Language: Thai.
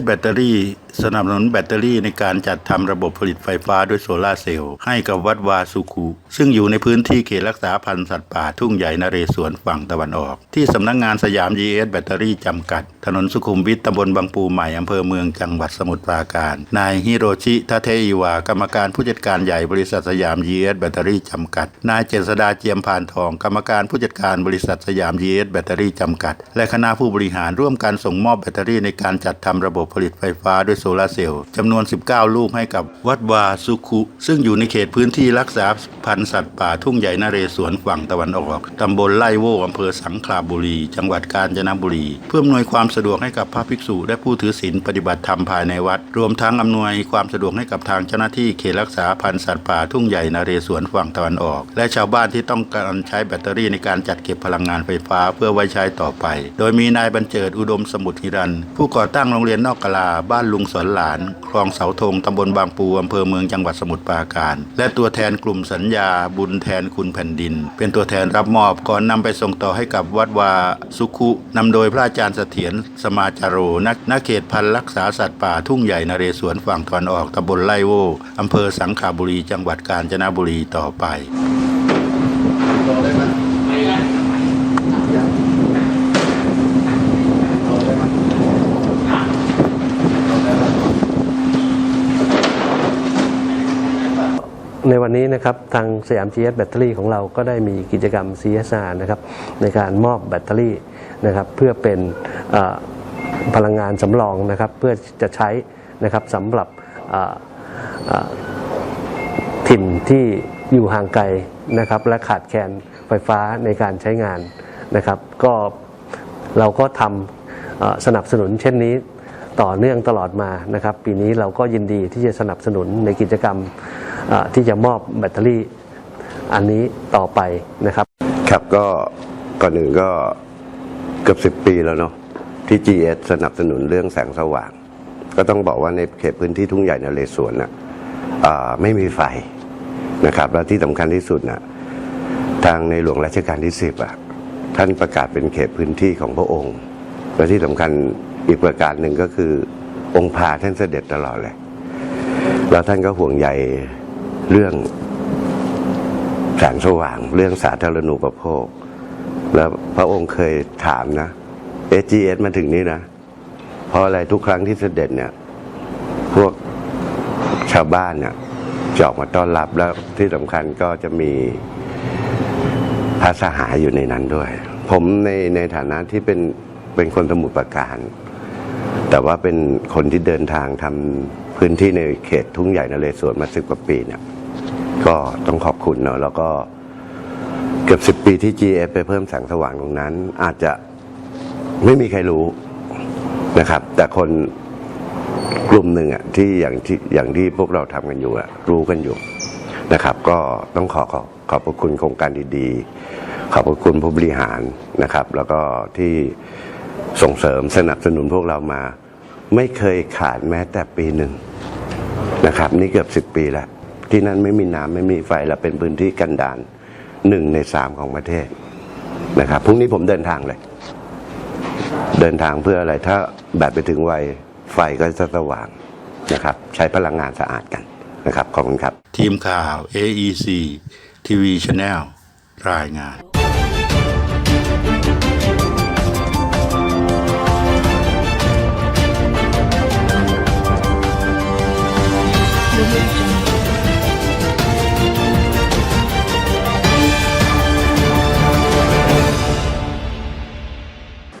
สแบตเตอรี่ สนับสนุนแบตเตอรี่ในการจัดทำระบบผลิตไฟฟ้าด้วยโซลาเซลล์ให้กับวัดวาสุคูซึ่งอยู่ในพื้นที่เขตรักษาพันธุ์สัตว์ป่าทุ่งใหญ่นเรศวรฝั่งตะวันออก ที่สำนักงานสยาม GS แบตเตอรี่จำกัด ถนนสุขุมวิทตำบลบางปูใหม่อำเภอเมืองจังหวัดสมุทรปราการ นายฮิโรชิทาเทอิวากรรมการผู้จัดการใหญ่บริษัทสยาม GS แบตเตอรี่จำกัด นายเจษดาเจียมพานทอง กรรมการผู้จัดการบริษัทสยาม GS แบตเตอรี่จำกัด และคณะผู้บริหารร่วมกันส่งมอบแบตเตอรี่ในการจัดทำระบบผลิตไฟฟ้าด้วยโซลาเซลล์จำนวน 19 ลูกให้กับวัดวาสุคุ ซึ่งอยู่ในเขตพื้นที่รักษาพันธุ์สัตว์ป่าทุ่งใหญ่นเรศวรฝั่งตะวันออก ตำบลไล่โวอำเภอสังขลาบุรี จังหวัดกาญจนบุรี เพื่ออำนวยความสะดวกให้กับพระภิกษุ และผู้ถือศีลปฏิบัติธรรมภายในวัด รวมทั้งอำนวยความสะดวกให้กับทางเจ้าหน้าที่เขตรักษาพันธุ์สัตว์ป่าทุ่งใหญ่นเรศวรฝั่งตะวันออก และชาวบ้านที่ต้องการใช้แบตเตอรี่ในการจัดเก็บพลังงานไฟฟ้าเพื่อไว้ใช้ต่อไป โดยมีนายบรรเจิดอุดมสมุทรหิรันผู้ก่อตั้งโรงเรียนนอกกลาบ้านลุงสอนหลาน คลองเสาธงตำบลบางปูอำเภอเมืองจังหวัดสมุทรปราการ และตัวแทนกลุ่มสัญญาบุญแทนคุณแผ่นดิน เป็นตัวแทนรับมอบก่อนนำไปส่งต่อให้กับวัดวาสุขุนำโดยพระอาจารย์เสถียรสมาจาโรนักนักเขตพันธุ์รักษาสัตว์ป่าทุ่งใหญ่นเรศวรฝั่งตะวันออกตำบลไล่โวอำเภอสังขาบุรีจังหวัดกาญจนบุรีต่อไป ในวันนี้นะครับทางสยาม GS แบตเตอรี่ของเราก็ได้มีกิจกรรม CSR นะครับในการมอบแบตเตอรี่นะครับเพื่อเป็นพลังงานสำรองนะครับเพื่อจะใช้นะครับสำหรับถิ่นที่อยู่ห่างไกลนะครับและขาดแคลนไฟฟ้าในการใช้งานนะครับก็เราก็ทำสนับสนุนเช่นนี้ต่อเนื่องตลอดมานะครับ ปีนี้เราก็ยินดีที่จะสนับสนุนในกิจกรรม ที่จะมอบแบตเตอรี่อันนี้ต่อไปนะครับ ครับก็ก่อนหนึ่งก็เกือบสิบปีแล้วเนาะที่ GS สนับสนุนเรื่องแสงสว่าง ก็ต้องบอกว่าในเขตพื้นที่ทุ่งใหญ่นเรศวรน่ะอ่าไม่มีไฟนะครับและที่สำคัญที่สุดน่ะทางในหลวงรัชกาลที่สิบอะท่านประกาศเป็นเขตพื้นที่ของพระองค์ และที่สำคัญอีกประการหนึ่งก็คือองค์พาท่านเสด็จตลอดเลยแล้วท่านก็ห่วงใย เรื่องแสงสว่าง เรื่องสาธารณูปโภค แล้วพระองค์เคยถามนะ SGS มาถึงนี่นะ เพราะอะไรทุกครั้งที่เสด็จเนี่ย พวกชาวบ้านเนี่ยจะออกมาต้อนรับแล้วที่สำคัญก็จะมีพระสหายอยู่ในนั้นด้วย ผมในในฐานะที่เป็นเป็นคนสมุทรปราการ แต่ว่าเป็นคนที่เดินทางทำพื้นที่ในเขตทุ่งใหญ่นเรศวรมาสิบกว่าปีเนี่ย ก็ต้องขอบคุณเนาะแล้วก็เกือบสิบปีที่ GF ไปเพิ่มแสงสว่างตรงนั้น อาจจะไม่มีใครรู้นะครับ แต่คนกลุ่มหนึ่งอะที่อย่างที่อย่างที่พวกเราทำกันอยู่อะรู้กันอยู่นะครับ ก็ต้องขอขอขอบพระคุณโครงการดีๆ ขอบพระคุณผู้บริหารนะครับ แล้วก็ที่ส่งเสริมสนับสนุนพวกเรามา ไม่เคยขาดแม้แต่ปีหนึ่งนะครับ นี่เกือบสิบปีแล้ว ที่นั่นไม่มีน้ำไม่มีไฟและเป็นพื้นที่กันดารหนึ่งในสามของประเทศนะครับพรุ่งนี้ผมเดินทางเลย เดินทางเพื่ออะไรถ้าแบตไปถึงวัยไฟก็จะสว่างนะครับ ใช้พลังงานสะอาดกันนะครับขอบคุณครับ ทีมข่าว AEC TV Channel รายงาน